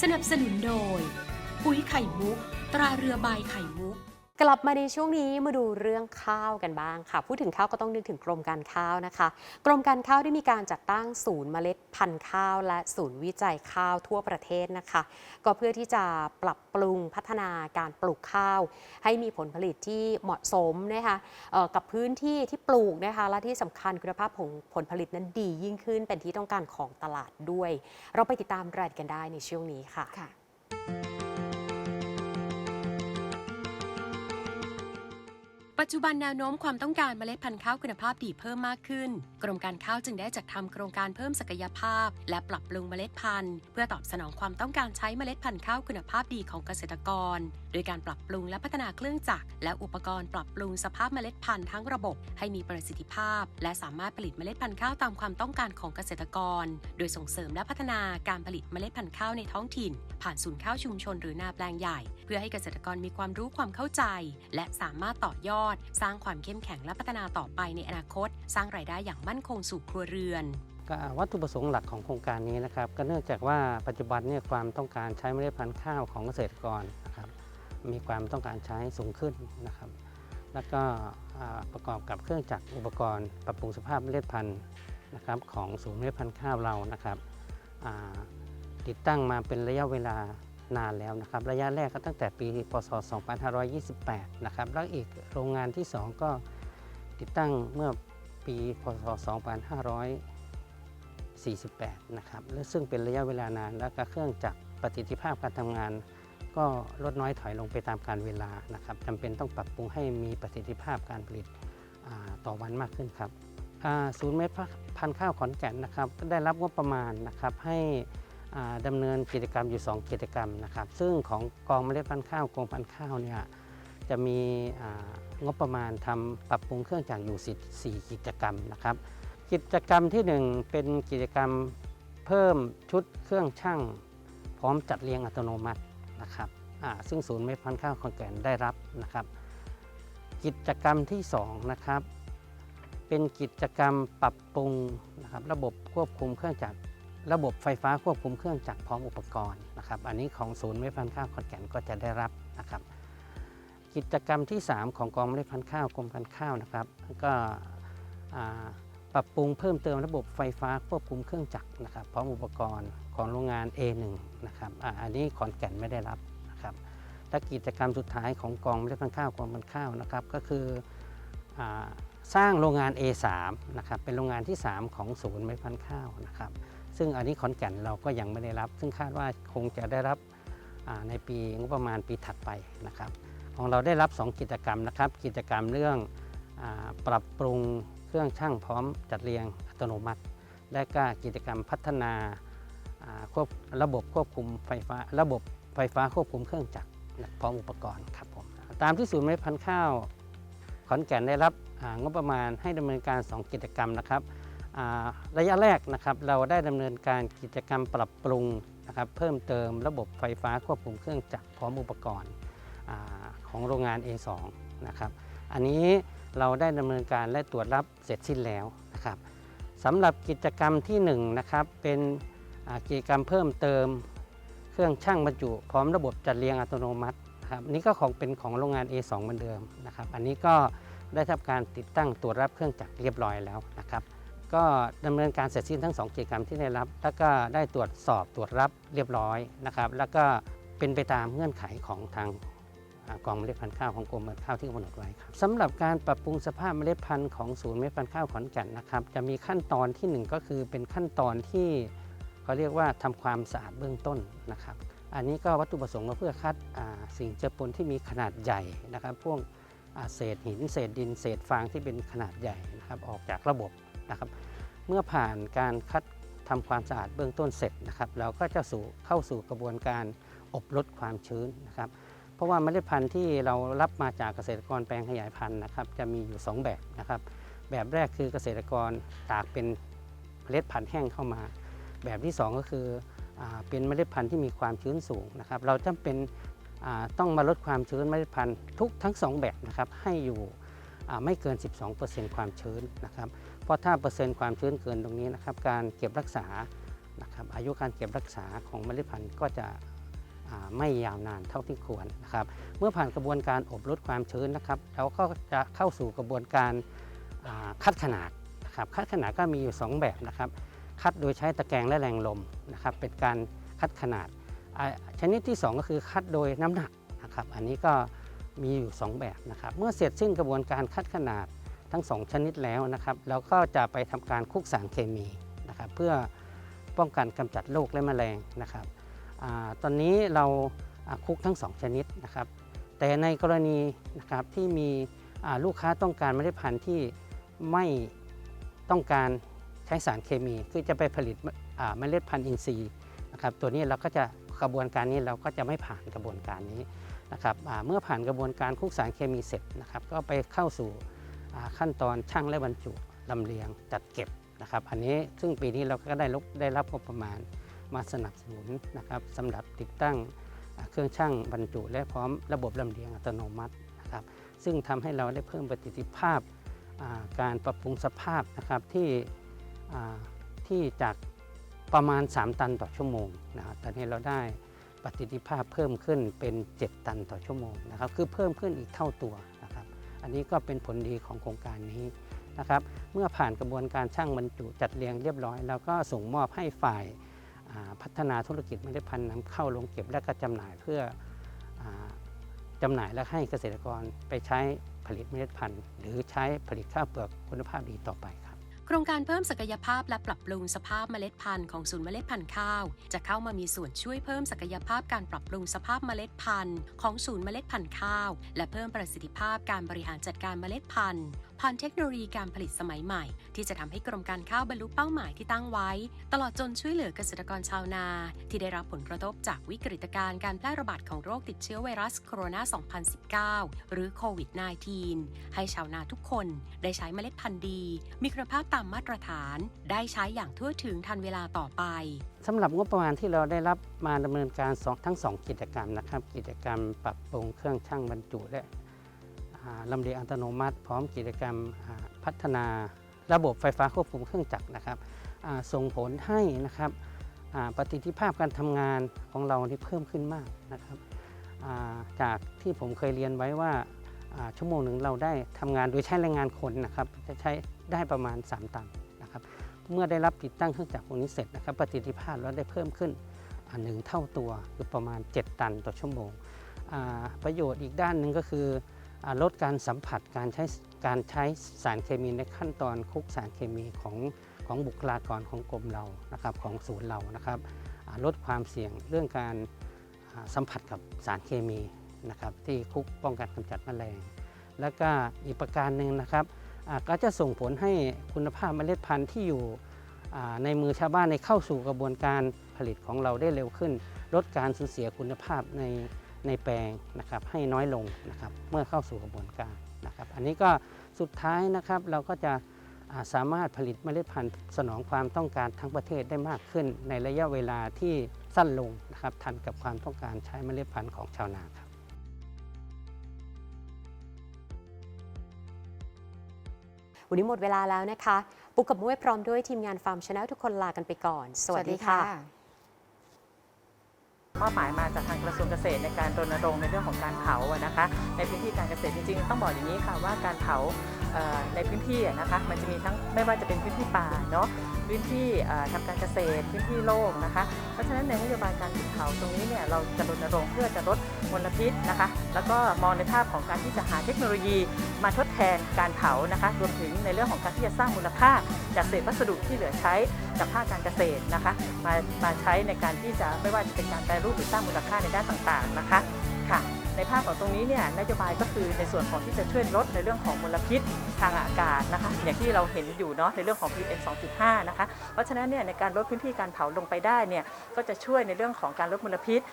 สนับสนุนโดย ปุ๋ยไข่มุก ตราเรือใบไข่มุก กลับมาในช่วงนี้มาดูเรื่องข้าวกันบ้างค่ะ พูดถึงข้าวก็ต้องนึกถึงกรมการข้าวนะคะ กรมการข้าวได้มีการจัดตั้งศูนย์เมล็ดพันธุ์ข้าว และศูนย์วิจัยข้าวทั่วประเทศนะคะ ก็เพื่อที่จะปรับปรุงพัฒนาการปลูกข้าว ให้มีผลผลิตที่เหมาะสมนะคะกับพื้นที่ที่ปลูกนะคะและที่สำคัญคุณภาพของผลผลิตนั้นดียิ่งขึ้นเป็นที่ต้องการของตลาดด้วย เราไปติดตามรายละเอียดกันได้ในช่วงนี้ค่ะค่ะ ปัจจุบันแนวโน้มความต้องการเมล็ดพันธุ์ข้าวคุณภาพดีเพิ่มมากขึ้น กรมการข้าวจึงได้จัดทำโครงการเพิ่มศักยภาพ และปรับปรุงเมล็ดพันธุ์ เพื่อตอบสนองความต้องการใช้เมล็ดพันธุ์ข้าวคุณภาพดีของเกษตรกร โดยการปรับปรุงและพัฒนาเครื่องจักรและอุปกรณ์ปรับปรุงสภาพเมล็ดพันธุ์ทั้งระบบ ให้มีประสิทธิภาพ และสามารถผลิตเมล็ดพันธุ์ข้าวตามความต้องการของเกษตรกร โดยส่งเสริมและพัฒนาการผลิตเมล็ดพันธุ์ข้าวในท้องถิ่น ผ่านศูนย์ข้าวชุมชนหรือนาแปลงใหญ่ เพื่อให้เกษตรกรมีความรู้ความเข้าใจ และสามารถต่อยอด สร้างความเข้มแข็งและพัฒนาต่อไปในอนาคต สร้างรายได้อย่างมั่นคงสู่ครัวเรือนวัตถุประสงค์หลักของโครงการนี้นะครับก็เนื่องจากว่าปัจจุบันเนี่ยความต้องการใช้เมล็ดพันธุ์ข้าวของเกษตรกรนะครับมีความต้องการใช้สูงขึ้นนะครับ แล้วก็ประกอบกับเครื่องจักรอุปกรณ์ปรับปรุงสภาพเมล็ดพันธุ์นะครับของศูนย์เมล็ดพันธุ์ข้าวเรานะครับติดตั้งมาเป็นระยะเวลา นานแล้วนะครับ ระยะแรกก็ตั้งแต่ปีพศ 2528 นะครับ แล้วอีกโรงงานที่ 2 ก็ติดตั้งเมื่อปีพศ 2548 นะครับ และซึ่งเป็นระยะเวลานาน แล้วก็เครื่องจักรประสิทธิภาพการทำงาน ก็ลดน้อยถอยลงไปตามการเวลานะครับจำเป็นต้องปรับปรุงให้มีประสิทธิภาพการผลิตต่อวันมากขึ้นครับศูนย์เม็ดพันข้าวขอนแก่นนะครับได้รับงบประมาณนะครับให้ อ่าดำเนินกิจกรรมอยู่ 2 กิจกรรมนะครับ ซึ่งของกองเมล็ดพันธุ์ข้าวกองพันธุ์ข้าวเนี่ยจะมีงบประมาณทำปรับปรุงเครื่องจักรอยู่ 4 กิจกรรมนะครับ กิจกรรมที่ 1 เป็นกิจกรรมเพิ่มชุดเครื่องช่างพร้อมจัดเรียงอัตโนมัตินะครับซึ่งศูนย์เม็ดพันธุ์ข้าวขอนแก่นได้รับนะครับ กิจกรรมที่2นะครับเป็นกิจกรรมปรับปรุงนะครับระบบควบคุมเครื่องจักร ระบบไฟฟ้าควบคุมเครื่องจักรพร้อมอุปกรณ์นะครับ อันนี้ของศูนย์เมล็ดพันธุ์ข้าวขอนแก่นก็จะได้รับนะครับ กิจกรรมที่ 3 ของกองเมล็ดพันธุ์ข้าวกรมพันธุ์ข้าวนะครับ ก็ปรับปรุงเพิ่มเติมระบบไฟฟ้าควบคุมเครื่องจักรนะครับ พร้อมอุปกรณ์ของโรงงาน A1 นะครับออันนี้ขอนแก่นไม่ได้รับนะครับและกิจกรรมสุดท้ายของกองเมล็ดพันธุ์ข้าวกองพันธุ์ข้าวนะครับ ก็คืออสร้างโรงงาน A3 นะครับเป็นโรงงานที่ 3 ของศูนย์เมล็ดพันธุ์ข้าวนะครับ ซึ่งอันนี้ขอนแก่นเราก็ยังไม่ได้รับ ซึ่งคาดว่าคงจะได้รับในปีงบประมาณปีถัดไปนะครับ ของเราได้รับ 2 กิจกรรมนะครับ กิจกรรมเรื่องอปรับปรุงเครื่องช่างพร้อมจัดเรียงอัตโนมัติ และก็กิจกรรมพัฒนาควบระบบควบคุมไฟฟ้าระบบไฟฟ้าควบคุมเครื่องจักรพร้อมอุปกรณ์ครับผมตามที่ศูนย์เมล็ดพันธุ์ข้าวขอนแก่นได้รับงบประมาณให้ดำเนินการ 2 กิจกรรมนะครับ ระยะแรกนะครับเราได้ดำเนินการกิจกรรมปรับปรุงนะครับเพิ่มเติมระบบไฟฟ้าควบคุมเครื่องจักรพร้อมอุปกรณ์อของโรงงาน A2 นะครับอันนี้เราได้ดำเนินการและตรวจรับเสร็จสิ้นแล้วนะครับสำหรับกิจกรรมที่1นะครับเป็นกิจกรรมเพิ่มเติมเครื่องช่างบรรจุ พร้อมระบบจัดเรียงอัตโนมัตินะครับอันนี้ก็ของเป็นของโรงงาน A2 เหมือนเดิมนะครับอันนี้ก็ได้ทำการติดตั้งตรวจรับเครื่องจักรเรียบร้อยแล้วนะครับ ก็ดำเนินการเสร็จสิ้นทั้ง 2 กิจกรรมที่ได้รับ แล้วก็ได้ตรวจสอบตรวจรับเรียบร้อยนะครับ แล้วก็เป็นไปตามเงื่อนไขของทางกองเมล็ดพันธุ์ข้าวของกรมเมล็ดข้าวที่กำหนดไว้ครับสำหรับการปรับปรุงสภาพเมล็ดพันธุ์ของศูนย์เมล็ดพันธุ์ข้าวขอนแก่นนะครับ จะมีขั้นตอนที่หนึ่งก็คือเป็นขั้นตอนที่เขาเรียกว่าทำความสะอาดเบื้องต้นนะครับ อันนี้ก็วัตถุประสงค์ก็เพื่อคัดสิ่งเจือปนที่มีขนาดใหญ่นะครับ พวกเศษหิน เศษดิน เศษฟางที่เป็นขนาดใหญ่นะครับ ออกจากระบบ นะครับ เมื่อผ่านการคัดทำความสะอาดเบื้องต้นเสร็จนะครับ เราก็จะสู่เข้าสู่กระบวนการอบลดความชื้นนะครับ เพราะว่าเมล็ดพันธุ์ที่เรารับมาจากเกษตรกรแปลงขยายพันธุ์นะครับ จะมีอยู่ 2 แบบนะครับ แบบแรกคือเกษตรกรตากเป็นเมล็ดพันธุ์แห้งเข้ามา แบบที่ 2 ก็คืออเป็นเมล็ดพันธุ์ที่มีความชื้นสูงนะครับ เราจำเป็นต้องมาลดความชื้นเมล็ดพันธุ์ทุกทั้ง 2 แบบนะครับให้อยู่ ไม่เกิน 12%ความชื้นนะครับเพราะถ้าเปอร์เซ็นต์ความชื้นเกินตรงนี้นะครับการเก็บรักษานะครับอายุการเก็บรักษาของเมล็ดพันธุ์ก็จะไม่ยาวนานเท่าที่ควรนะครับเมื่อผ่านกระบวนการอบลดความชื้นนะครับเราก็จะเข้าสู่กระบวนการคัดขนาดนะครับคัดขนาดก็มีอยู่ 2 แบบนะครับคัดโดยใช้ตะแกรงและแรงลมนะครับเป็นการคัดขนาดชนิดที่ 2 ก็คือคัดโดยน้ำหนักนะครับอันนี้ก็ มีอยู่ 2 แบบนะครับ เมื่อเสร็จสิ้นกระบวนการคัดขนาดทั้ง 2 ชนิดแล้วนะครับเราก็จะไปทำการคุกสารเคมีนะครับเพื่อป้องกันกำจัดโรคและแมลงนะครับอตอนนี้เราคุกทั้ง 2 ชนิดนะครับ แต่ในกรณีนะครับที่มีลูกค้าต้องการเมล็ดพันธุ์ที่ไม่ต้องการใช้สารเคมีคือจะไปผลิตเมล็ดพันธุ์อินทรีย์นะครับตัวนี้เราก็จะกระบวนการนี้เราก็จะไม่ผ่านกระบวนการนี้ นะครับเมื่อผ่านกระบวนการคุกสารเคมีเสร็จนะครับก็ไปเข้าสู่ขั้นตอนช่างและบรรจุลำเลียงจัดเก็บนะครับ อันนี้ซึ่งปีนี้เราก็ได้รับได้รับงบประมาณมาสนับสนุนนะครับสำหรับติดตั้งเครื่องช่างบรรจุ และพร้อมระบบลำเลียงอัตโนมัตินะครับ ซึ่งทำให้เราได้เพิ่มประสิทธิภาพาการปรับปรุงสภาพนะครับที่ที่จากประมาณ 3 ตันต่อชั่วโมงนะครับตอนนี้เราได้ ประสิทธิภาพเพิ่มขึ้นเป็น 7 ตันต่อชั่วโมงนะครับ คือเพิ่มขึ้นอีกเท่าตัวนะครับ อันนี้ก็เป็นผลดีของโครงการนี้นะครับ เมื่อผ่านกระบวนการช่างบรรจุจัดเรียงเรียบร้อย แล้วก็ส่งมอบให้ฝ่ายพัฒนาธุรกิจเมล็ดพันธุ์นำเข้าลงเก็บและก็จำหน่ายเพื่ออจำหน่ายและให้เกษตรกรไปใช้ผลิตเมล็ดพันธุ์ หรือใช้ผลิตข้าวเปลือกคุณภาพดีต่อไป โครงการเพิ่มศักยภาพและปรับปรุงสภาพเมล็ดพันธุ์ของศูนย์เมล็ดพันธุ์ข้าว จะเข้ามามีส่วนช่วยเพิ่มศักยภาพการปรับปรุงสภาพเมล็ดพันธุ์ของศูนย์เมล็ดพันธุ์ข้าว และเพิ่มประสิทธิภาพการบริหารจัดการเมล็ดพันธุ์ผ่านเทคโนโลยีการผลิตสมัยใหม่ ที่จะทำให้กรมการข้าวบรรลุเป้าหมายที่ตั้งไว้ ตลอดจนช่วยเหลือเกษตรกรชาวนา ที่ได้รับผลกระทบจากวิกฤตการณ์การแพร่ระบาดของโรคติดเชื้อไวรัสโคโรนา 2019 หรือโควิด -19 ให้ชาวนาทุกคนได้ใช้เมล็ดพันธุ์ดี มีคุณภาพตามมาตรฐาน ได้ใช้อย่างทั่วถึงทันเวลาต่อไปสำหรับงบประมาณที่เราได้รับมาดำเนินการทั้ง 2 กิจกรรมนะครับ กิจกรรมปรับปรุงเครื่องช่างบรรจุและ ลำเลียงอัตโนมัติ พร้อมกิจกรรมพัฒนาระบบไฟฟ้าควบคุมเครื่องจักรนะครับส่งผลให้นะครับประสิทธิภาพการทำงานของเราที่เพิ่มขึ้นมากนะครับจากที่ผมเคยเรียนไว้ว่าชั่วโมงหนึ่งเราได้ทำงานโดยใช้แรงงานคนนะครับจะใช้ได้ประมาณ 3 ตันนะครับเมื่อได้รับติดตั้งเครื่องจักรพวกนี้เสร็จนะครับประสิทธิภาพเราได้เพิ่มขึ้นหนึ่งเท่าตัวคือประมาณ 7 ตันต่อชั่วโมง ประโยชน์อีกด้านหนึ่งก็คือ ลดการสัมผัสการใช้การใช้สารเคมีในขั้นตอนคุกสารเคมีของของบุคลากรของกรมเรานะครับของศูนย์เรานะครับลดความเสี่ยงเรื่องการสัมผัสกับสารเคมีนะครับที่คุกป้องกันกำจัดแมลง แล้วก็อีกประการหนึ่งนะครับก็จะส่งผลให้คุณภาพเมล็ดพันธุ์ที่อยู่ในมือชาวบ้านในเข้าสู่กระบวนการผลิตของเราได้เร็วขึ้น ลดการสูญเสียคุณภาพใน ในแปลงนะครับให้น้อยลงนะครับเมื่อเข้าสู่กระบวนการนะครับ อันนี้ก็สุดท้ายนะครับเราก็จะาสามารถผลิตเมล็ดพันธุ์สนองความต้องการทั้งประเทศได้มากขึ้น ในระยะเวลาที่สั้นลงนะครับทันกับความต้องการใช้เมล็ดพันธุ์ของชาวนาครับวันนี้หมดเวลาแล้วนะคะ ปุกกับมุ้ยพร้อมด้วยทีมงานฟาร์มชาแนลทุกคนลากันไปก่อน สวัสดีค่ะ มอบหมายมาจากทางกระทรวงเกษตรในการรณรงค์ในเรื่องของการเผานะคะ ในพื้นที่การเกษตรจริงๆ ต้องบอกอย่างนี้ค่ะว่าการเผา ในพื้นที่นะคะมันจะมีทั้งไม่ว่าจะเป็นพื้นที่ป่าเนาะพื้นที่เอ่อทำการเกษตรพื้นที่โล่งนะคะ เพราะฉะนั้นในนโยบายการหยุดเผาตรงนี้เนี่ยเราจะรณรงค์เพื่อจะลดมลพิษนะคะ แล้วก็มองในภาพของการที่จะหาเทคโนโลยีมาทดแทนการเผานะคะรวมถึงในเรื่องของการที่จะสร้างมูลค่าจากเศษวัสดุที่เหลือใช้จากภาคการเกษตรนะคะ มามาใช้ในการที่จะไม่ว่าจะเป็นการแปรรูปหรือสร้างมูลค่าในด้านต่างๆนะคะ ในภาพของตรงนี้เนี่ยนโยบายก็คือในส่วนของที่จะช่วยลดในเรื่องของมลพิษทางอากาศนะคะอย่างที่เราเห็นอยู่เนาะในเรื่องของ PM 2.5 นะคะเพราะฉะนั้นเนี่ยในการลดพื้นที่การเผาลงไปได้เนี่ยก็จะช่วยในเรื่องของการลดมลพิษ